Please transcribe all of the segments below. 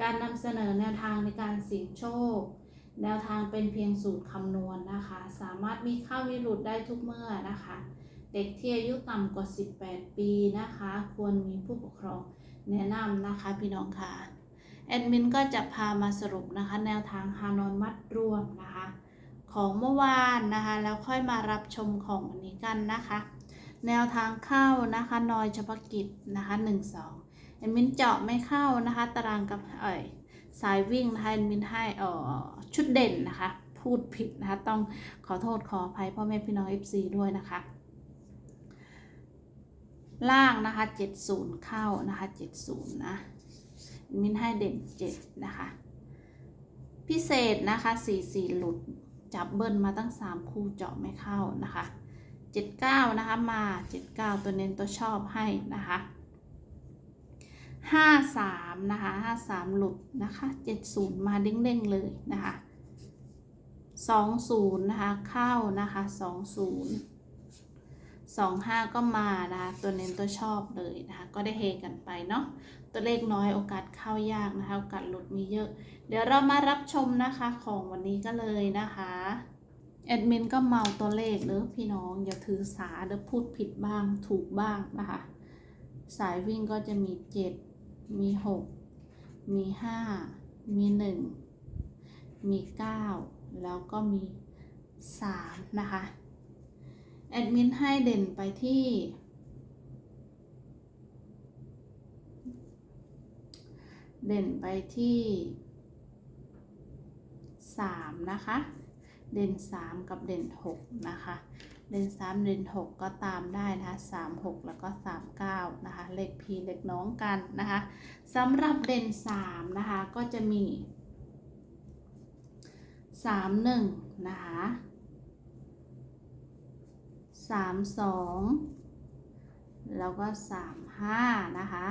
การนำเสนอแนวทางในการเสี่ยงโชค แนวทางเป็นเพียงสูตรคำนวณนะคะ สามารถมีเข้ามีหลุดได้ทุกเมื่อนะคะ เด็กที่อายุต่ำกว่า 18 ปีนะคะ ควรมีผู้ปกครองแนะนำนะคะพี่น้องค่ะแอดมินก็จะพามาสรุปนะคะ แนวทางฮานอยมัดรวมนะคะ ของเมื่อวานนะคะ แล้วค่อยมารับชมของวันนี้กันนะคะ แนวทางเข้านะคะนอยเฉพาะกิจนะคะ1 2 แอดมินเจาะไม่เข้านะคะ ตารางกับเอ่ยสายวิ่งนะคะแอดมินให้เอ่อชุดเด่นนะคะ พูดผิดนะคะ ต้องขอโทษขออภัยพ่อแม่พี่น้อง FC ด้วยนะคะ ล่างนะคะ 70 เข้านะคะ 70 นะมินให้เด่น 7 นะคะ พิเศษนะคะ44หลุดจับเบิ้ลมาตั้ง 3 คู่เจาะไม่เข้านะคะ 79 นะคะมา 79 ตัวเน้นตัวชอบให้นะคะ ห้าสามนะคะห้าสามหลุดนะคะเจ็ดศูนย์มาเด้งๆเลยนะคะสองศูนย์นะคะเข้านะคะสองศูนย์สองห้าก็มานะคะตัวเน้นตัวชอบเลยนะคะก็ได้เฮกันไปเนาะตัวเลขน้อยโอกาสเข้ายากนะคะโอกาสหลุดมีเยอะ เดี๋ยวเรามารับชมนะคะของวันนี้ก็เลยนะคะแอดมินก็เมาตัวเลขเด้อพี่น้องอย่าถือสาเด้อพูดผิดบ้างถูกบ้างนะคะ สายวิ่งก็จะมีเจ็ด มีหกมีห้ามีหนึ่งมีเก้าแล้วก็มีสามนะคะ แอดมินให้เด่นไปที่เด่นไปที่สามนะคะ เด่นสามกับเด่นหกนะคะ เด่นสามเด่นหกก็ตามได้นะคะสามหกแล้วก็สามเก้านะคะ เลขพีเลขน้องกันนะคะสำหรับเด่นสามนะคะ ก็จะมีสามหนึ่งนะคะสามสองแล้วก็สามห้านะคะ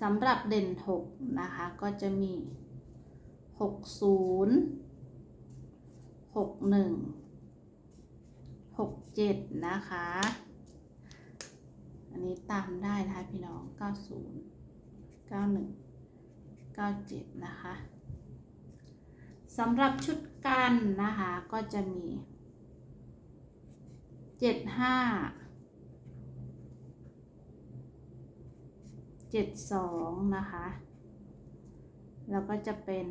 สำหรับเด่นหกนะคะ ก็จะมีหกศูนย์ หกหนึ่งหกเจ็ดนะคะ อันนี้ตามได้นะคะพี่น้องเก้าศูนย์เก้าหนึ่งเก้าเจ็ดนะคะสำหรับชุดกันนะคะก็จะมีเจ็ดห้าเจ็ดสองนะคะ แล้วก็จะเป็น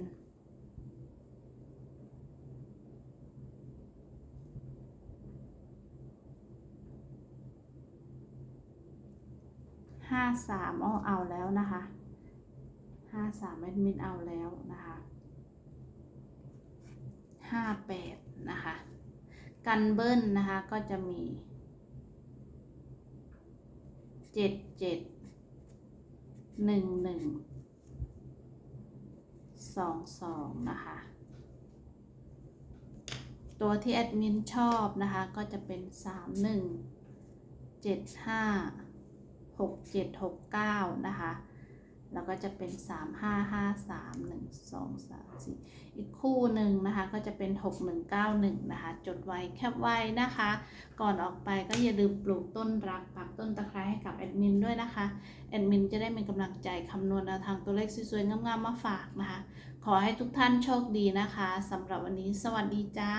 ห้าสามเอเอาแล้วนะคะห้าสามแอดมินเอาแล้วนะคะห้าแปดนะคะกันเบิ้ลนะคะก็จะมีเจ็ดเจ็ดหนึ่งหนึ่งสองสองนะคะ ตัวที่แอดมินชอบนะคะก็จะเป็นสามหนึ่งเจ็ดห้า หกเจ็ดหกเก้านะคะ แล้วก็จะเป็นสามห้าห้าสามหนึ่งสองสามสี่อีกคู่หนึ่งนะคะ ก็จะเป็นหกหนึ่งเก้าหนึ่งนะคะ จดไว้แคปไว้นะคะ ก่อนออกไปก็อย่าลืมปลูกต้นรักปักต้นตะไคร้ให้กับแอดมินด้วยนะคะ แอดมินจะได้มีกำลังใจคำนวณแนวทางตัวเลขสวยๆงามๆมาฝากนะคะ ขอให้ทุกท่านโชคดีนะคะสำหรับวันนี้สวัสดีจ้า